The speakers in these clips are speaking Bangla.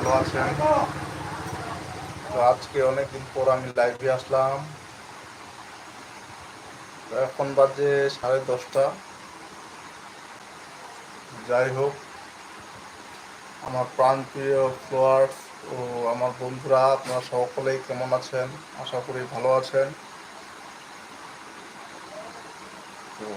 ভালো আছেন? তো আজকে অনেকদিন পর আমি লাইভে আসলাম। এখন বাজে সাড়ে দশটা। যাই হোক, আমার প্রাণপ্রিয় ফ্লোয়ার্স ও আমার বন্ধুরা, আপনারা সকলেই কেমন আছেন? আশা করি ভালো আছেন। তো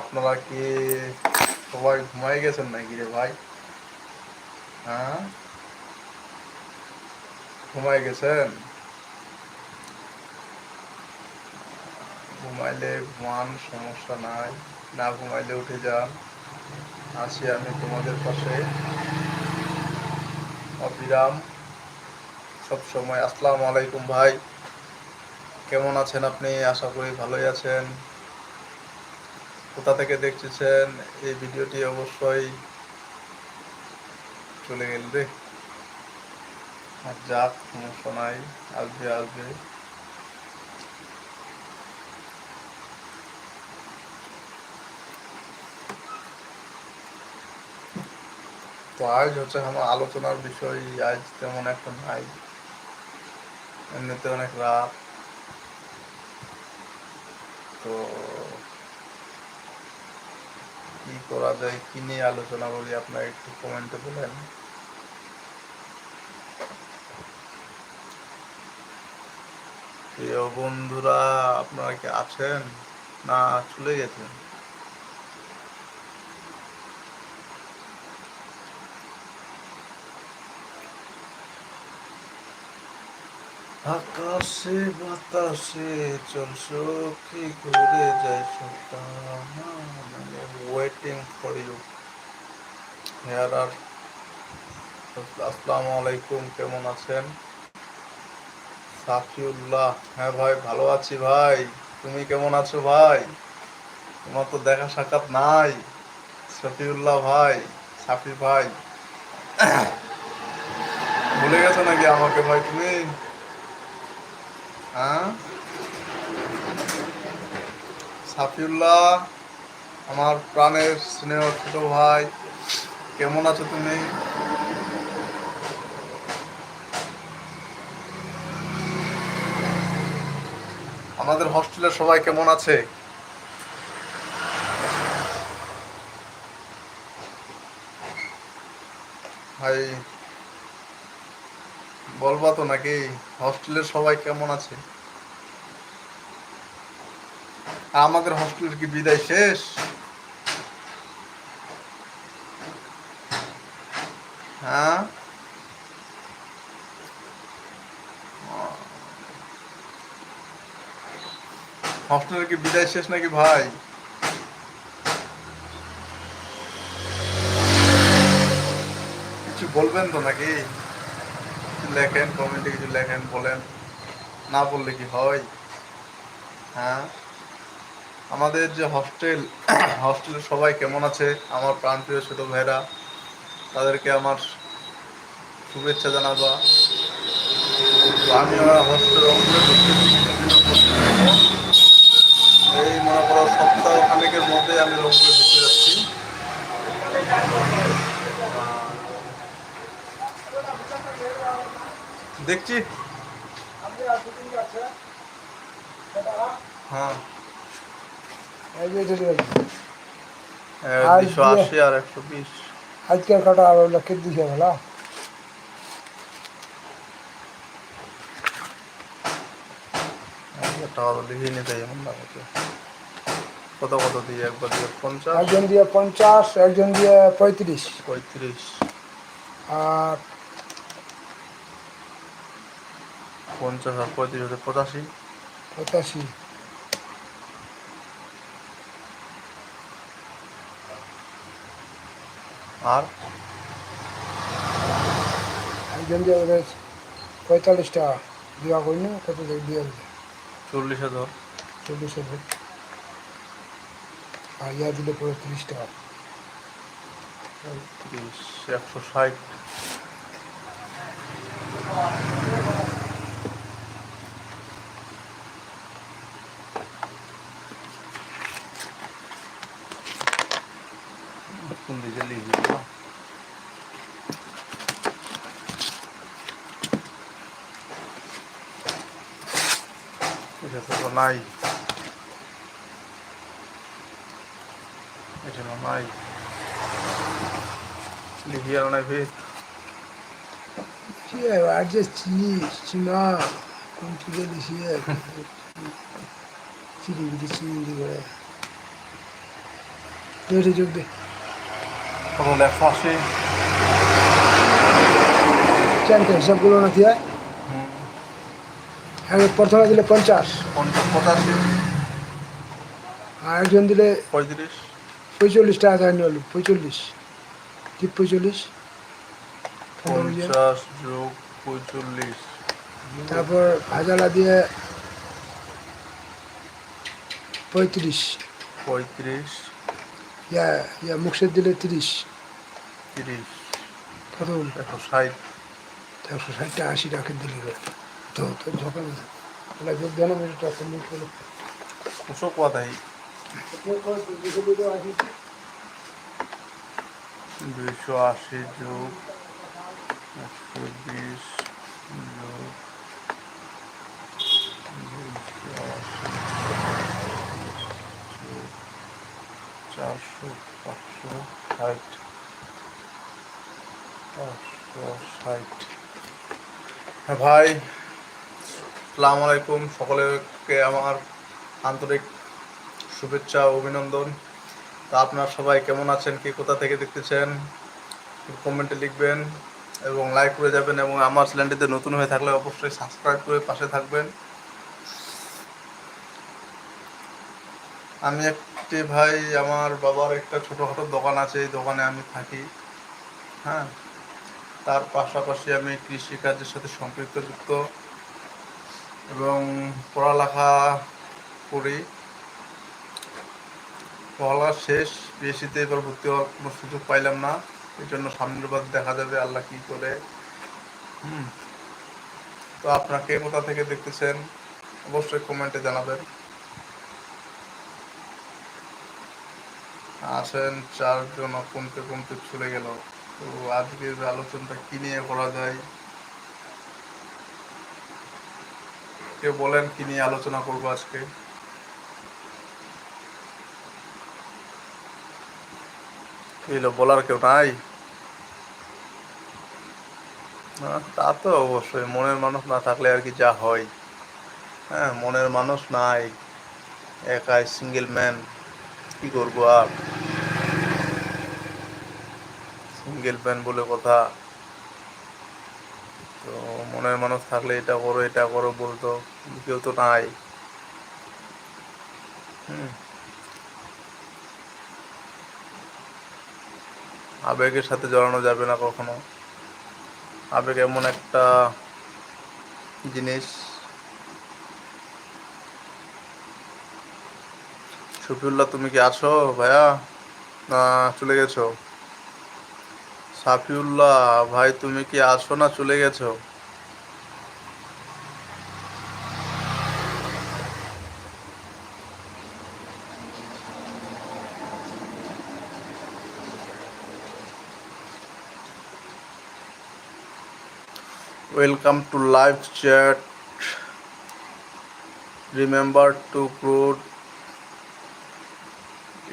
আপনারা কি সবাই ঘুমাই গেছেন নাকি রে ভাই হ্যাঁ ঘুমাই গেছেন ঘুমাইলে ঘুমান সমস্যা নাই না ঘুমাইলে উঠে যান আছি আমি তোমাদের পাশে অবিরাম সবসময় আসসালামু আলাইকুম ভাই কেমন আছেন আপনি? আশা করি ভালোই আছেন। কোথা থেকে দেখতেছেন? এই ভিডিওটি অবশ্যই চলে গেল রে। আর যাক সমস্যা নাই। আসবে আসবে। তো আজ হচ্ছে আমার আলোচনার বিষয়, আজ তেমন একটা নাই। এমনিতে অনেক রাত। তো কি করা যায়, কি নিয়ে আলোচনা করি, আপনার একটু কমেন্টে বলেন। প্রিয় বন্ধুরা, আপনারা কি আছেন? না, চলে গেছেন? আকাশে বাতাসে চল সখী ঘুরে ওয়েটিং ফর ইউ হেয়ার আর আসসালামু আলাইকুম, কেমন আছেন? সাফিউল্লাহ। হ্যাঁ ভাই, ভালো আছি ভাই। তুমি কেমন আছো ভাই? তোমার তো দেখা সাক্ষাৎ নাই। সফিউল্লাহ ভাই, সাফি ভাই। ভুলে গেছো নাকি আমাকে ভাই তুমি? হ্যাঁ? সাফিউল্লাহ, আমার প্রাণের স্নেহ ছোট ভাই, কেমন আছো তুমি? আমাদের হস্টেলের সবাই কেমন আছে? ভাই বলবা তো নাকি? হস্টেলের সবাই কেমন আছে? আমাদের হস্টেলের কি বিদায় শেষ? হ্যাঁ? হস্টেলের কি বিদায় শেষ নাকি ভাই? কিছু বলবেন তো নাকি? লেখেন কমেন্টে কিছু লেখেন, বলেন। না বললে কি হয়? হ্যাঁ? আমাদের যে হস্টেল হস্টেলের সবাই কেমন আছে? আমার প্রাণপ্রিয় ছোট ভাইরা, তাদেরকে আমার শুভেচ্ছা জানাবা। আমি হস্টেল এই মনে করো সপ্তাহ খানেকের মধ্যে আমি রংপুরে ঢুকতে যাচ্ছি। দেখছি। হ্যাঁ। দুশো আশি আর একশো বিশ। আজকের কাটা আর লক্ষের কত কত দিয়ে? একবার দিয়ে পঞ্চাশ। একজন দিয়ে পঞ্চাশ একজন দিয়ে পঁয়ত্রিশ। পঁয়ত্রিশ। আর পঞ্চাশ আর পঁয়ত্রিশ হচ্ছে পঁচাশি। পঁচাশি। আর? পঁয়তাল্লিশ টাকা দেওয়া করিনি কত দিয়ে চল্লিশে ধর। চল্লিশ হাজার আর ইয়া দিলে পরে তিরিশ টাকা একশো ষাট। কোন দিকে লিখি না এটা তো নাই এটা নাই লিখি আর নাই ফির eu acho que tinha como tu vê dizia, filho de cindy করে যোগ দে কোনো লেখা আছে চারটে হিসাবগুলো না দিয়া আগে প্রথমে দিলে পঞ্চাশ। পঞ্চাশ পঁচাশি। আর একজন দিলে পঁয়ত্রিশ। পঁয়চল্লিশ টাকা দেয় নিল পঁয়চল্লিশ। কি পঁয়চল্লিশ। পঞ্চাশ যোগ পঁয়তাল্লিশ তারপর ভাজালা দিয়ে পঁয়ত্রিশ। পঁয়ত্রিশ। ইয়া ইয়া মুখসের দিলে তিরিশ। তিরিশ কত একশো ষাট। একশো ষাট টাকা আশি টাকা দিলি তো তো যখন যোগ দেন আমি কথাই দুইশো আশি যোগ একশো বিশ যোগ চারশো পাঁচশো ষাট। হ্যাঁ ভাই সালাম আলাইকুম। সকলকে আমার আন্তরিক শুভেচ্ছা অভিনন্দন। তা আপনার সবাই কেমন আছেন? কি কোথা থেকে দেখতেছেন? কমেন্টে লিখবেন এবং লাইক করে যাবেন এবং আমার চ্যানেলটিতে নতুন হয়ে থাকলে অবশ্যই সাবস্ক্রাইব করে পাশে থাকবেন। আমি একটি ভাই, আমার বাবার একটা ছোটোখাটো দোকান আছে, এই দোকানে আমি থাকি। হ্যাঁ তার পাশাপাশি আমি কৃষিকাজের সাথে সম্পৃক্ত যুক্ত এবং পড়ালেখা করি। পড়ালেখা শেষ বিএসসিতে এবার ভর্তি হওয়ার কোনো সুযোগ পাইলাম না। এই জন্য সামনের বার দেখা যাবে আল্লাহ কি করে। হুম। তো আপনাকে কোথা থেকে দেখতেছেন? অবশ্যই কমেন্টে জানাবেন। আসেন, চারজন কমতে কমতে চলে গেল। তো আজকের আলোচনাটা কি নিয়ে করা যায়? কেউ বলেন কি নিয়ে আলোচনা করব আজকে? বলার কেউ নাই? তা তো অবশ্যই। মনের মানুষ না থাকলে আর কি যা হয়। হ্যাঁ মনের মানুষ নাই। একাই সিঙ্গেল ম্যান কি করব আর? সিঙ্গেল ম্যান বলে কথা। তো মনের মানুষ থাকলে এটা করো এটা করো বলতো। কেউ তো নাই। আবেগের সাথে জড়ানো যাবে না কখনো। আবেগ এমন একটা জিনিস। শফিউল্লাহ, তুমি কি আছো ভাইয়া? না, চলে গেছো? সাফিউল্লাহ, ভাই, তুমি কি আসো না চলে গেছো? Welcome to live chat remember to guard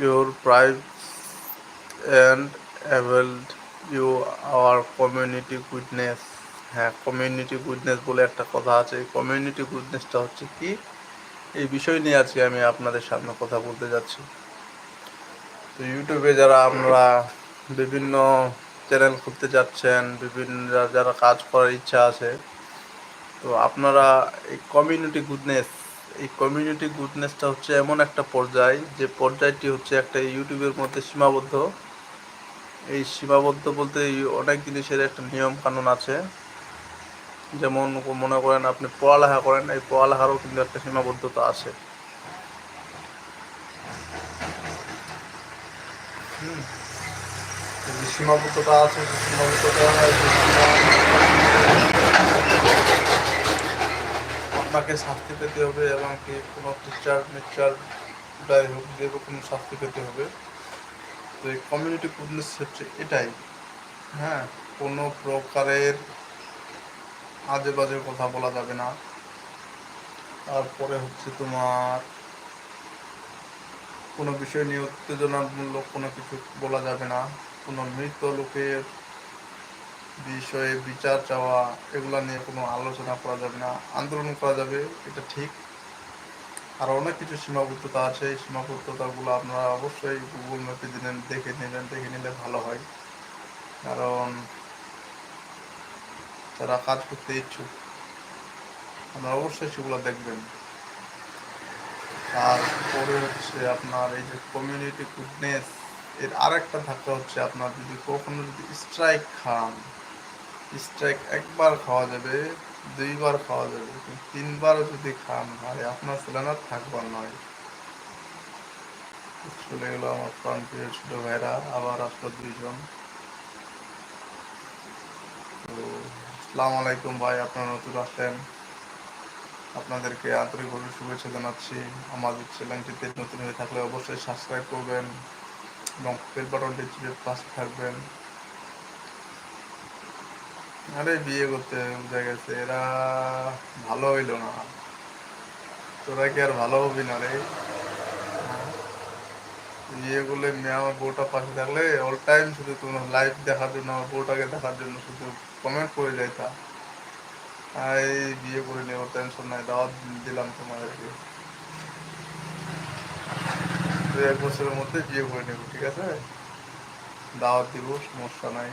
your privacy and abide you our community goodness হ্যাঁ কমিউনিটি গুডনেস বলে একটা কথা আছে। কমিউনিটি গুডনেসটা হচ্ছে কি? এই বিষয় নিয়ে আজকে আমি আপনাদের সামনে কথা বলতে যাচ্ছি। তো ইউটিউবে যারা আমরা বিভিন্ন চ্যানেল খুলতে যাচ্ছেন, বিভিন্ন যারা কাজ করার ইচ্ছা আছে, তো আপনারা এই কমিউনিটি গুডনেস এই কমিউনিটি গুডনেসটা হচ্ছে এমন একটা পর্যায়, যে পর্যায়টি হচ্ছে একটা ইউটিউবের মধ্যে সীমাবদ্ধ। এই সীমাবদ্ধ বলতে অনেক জিনিসের একটা নিয়ম কানুন আছে। যেমন মনে করেন আপনি পড়ালেখা করেন, এই পড়ালেখারও কিন্তু একটা সীমাবদ্ধতা আছে। সীমাবদ্ধতা আছে সীমাবদ্ধতা আপনাকে শাস্তি পেতে হবে এবং কি কোনো টিচার মিচার যাই হোক, যে কোনো শাস্তি পেতে হবে। তো এই কমিউনিটি গুডনেস হচ্ছে এটাই। হ্যাঁ কোনো প্রকারের আজে বাজে কথা বলা যাবে না। তারপরে হচ্ছে তোমার কোনো বিষয় নিয়ে উত্তেজনামূলক কোনো কিছু বলা যাবে না। কোনো মৃত লোকের বিষয়ে বিচার চাওয়া, এগুলা নিয়ে কোনো আলোচনা করা যাবে না। আন্দোলন করা যাবে, এটা ঠিক। আর অনেক কিছু সীমাবদ্ধতা আছে। এই সীমাবদ্ধতাগুলো আপনারা অবশ্যই গুগল ম্যাপে দিলেন দেখে নেবেন দেখে নিলে ভালো হয়। কারণ যারা কাজ করতে ইচ্ছুক, আপনারা অবশ্যই সেগুলো দেখবেন। তারপরে হচ্ছে আপনার এই যে কমিউনিটি গুডনেস এর আরেকটা ধাক্কা হচ্ছে আপনার যদি কখনো যদি স্ট্রাইক খান স্ট্রাইক একবার খাওয়া যাবে দুইবার খাওয়া যাবে তিনবারও যদি খান, ভাই, আপনার সিলেন্ডার থাকবার নয়। চলে গেল আমার প্রাণ প্রিয় ছোট ভাইরা, আবার আসলো দুইজন। তো, আসসালামু আলাইকুম ভাই, আপনারা নতুন আসলেন আপনাদেরকে আন্তরিকভাবে শুভেচ্ছা জানাচ্ছি। আমাদের চ্যানেলটিতে নতুন হয়ে থাকলে অবশ্যই সাবস্ক্রাইব করবেন এবং বেল বাটনটি চিপে পাশে থাকবেন। আরে বিয়ে করতে বুঝা গেছে, এরা ভালো হইল না। তোরা কি আর ভালো হবি না রে? বিয়ে করলে মেয়ে আমার বউটা পাশে থাকলে অল টাইম শুধু তোমার লাইফ দেখার জন্য, আমার বউটাকে দেখার জন্য শুধু কমেন্ট করে যাইতা। আর এই বিয়ে করে নেওয়ার টেনশন নাই, দাওয়াত দিলাম তোমাদেরকে। দু এক বছরের মধ্যে বিয়ে করে নেব, ঠিক আছে? দাওয়াত দিব, সমস্যা নাই।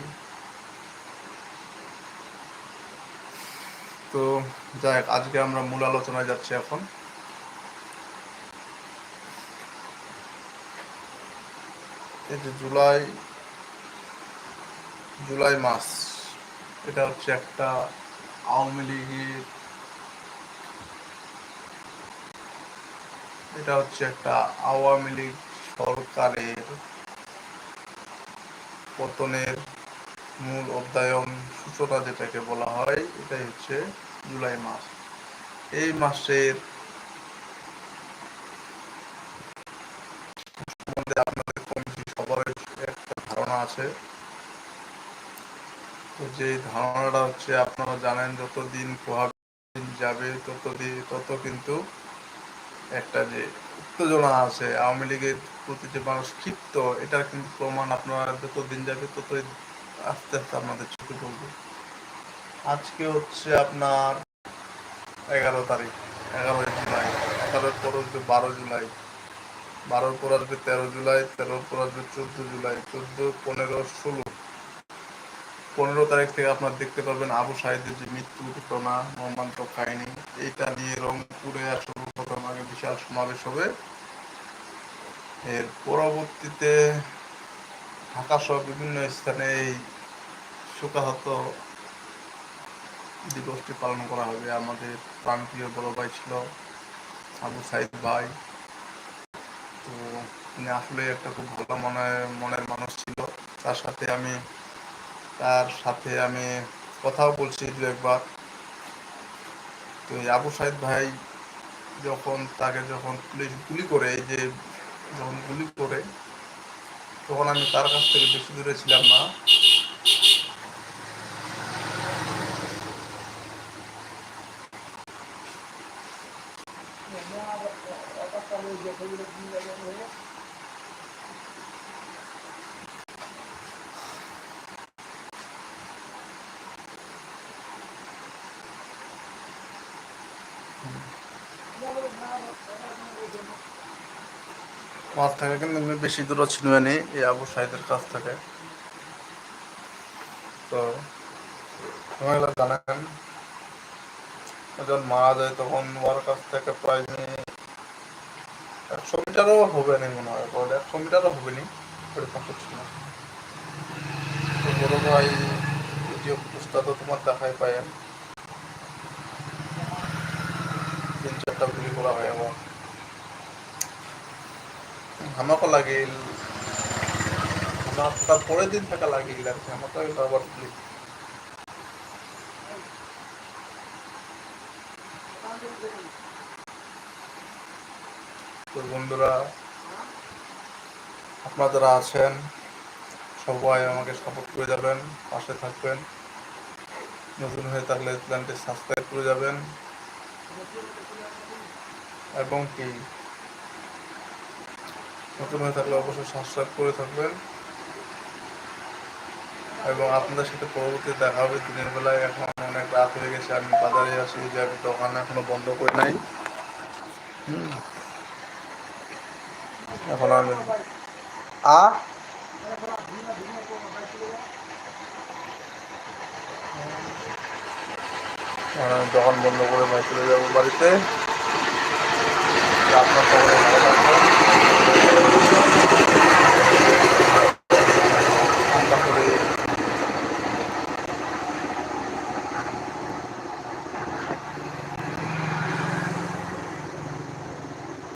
তো যাই আজকে আমরা মূল আলোচনায় যাচ্ছি এখন। এই যে জুলাই জুলাই মাস, এটা হচ্ছে একটা আওয়ামী লীগের, এটা হচ্ছে একটা আওয়ামী লীগ সরকারের পতনের মূল অধ্যায়ন সূচনা যেটাকে বলা হয়, এটাই হচ্ছে জুলাই মাস। এই মাসের সম্বন্ধে আপনাদের কমিটি সবার একটা ধারণা আছে। তো যে ধারণাটা হচ্ছে, আপনারা জানেন যতদিন দিন যাবে, ততদিন, তত কিন্তু একটা যে উত্তেজনা আছে, আওয়ামী লীগের প্রতি যে মানুষ ক্ষিপ্ত, এটার কিন্তু প্রমাণ আপনারা যত দিন যাবে, ততই আস্তে আস্তে আপনাদের চোখে পড়বে। আজকে হচ্ছে আপনার এগারো তারিখ এগারোই জুলাই। এগারোর পর আসবে বারো জুলাই, বারোর পর আসবে তেরো জুলাই, তেরোর পর আসবে চোদ্দ জুলাই, চোদ্দ, পনেরো, ষোলো। পনেরো তারিখ থেকে আপনার দেখতে পাবেন আবু সাহিদের যে মৃত্যু ঘটনা, মর্মান্তক কাহিনী। এইটা নিয়ে রংপুরে সর্বপ্রথম আগে বিশাল সমাবেশ হবে। এর পরবর্তীতে ঢাকা সহ বিভিন্ন স্থানে এই শোকাহত দিবসটি পালন করা হবে। আমাদের প্রান্তীয় বড় ভাই ছিল আবু সাইদ ভাই। তো তিনি আসলে একটা খুব ভালো মনে, মনের মানুষ ছিল। তার সাথে আমি, তার সাথে আমি কথাও বলছি দু একবার। তো এই আবু সাইদ ভাই যখন, তাকে যখন পুলিশ গুলি করে, এই যে যখন গুলি করে, তখন আমি তার কাছ থেকে বেশি দূরে ছিলাম না। আমার থেকে কিন্তু বেশি দূরে ছিল না এই আবু সাহিদের কাছ থেকে। তো জানেন, যখন মারা যায় তখন ওর কাছ থেকে প্রায় একশো মিটারও হবে না মনে হয় একশো মিটারও হবে নি ওটা পাশে ছিল বড় ভাই ভিডিও ফুটেজটা তোমার দেখাই পায় তিন চারটা গুলি করা হয় আমার। আমাকে লাগিল। আমার তার দিন থাকা লাগিল আর কি আমাকে আবার বন্ধুরা, আপনারা যারা আছেন, সবাই আমাকে সাপোর্ট করে যাবেন, পাশে থাকবেন, নতুন হয়ে থাকলে চ্যানেলটি সাবস্ক্রাইব করে যাবেন, এবং কি? নতুন হয়ে থাকলে অবশ্যই সাবস্ক্রাইব করে থাকবেন, এবং আপনাদের সাথে পরবর্তী দেখা হবে দিনের বেলায়। এখন অনেক রাত হয়ে গেছে, আমি বাজারে আসি যে আমি দোকান এখনও বন্ধ করে নাই। হুম। এখন আমি আ দোকান বন্ধ করে ভাই চলে যাব বাড়িতে। আপনার ভালো থাকবেন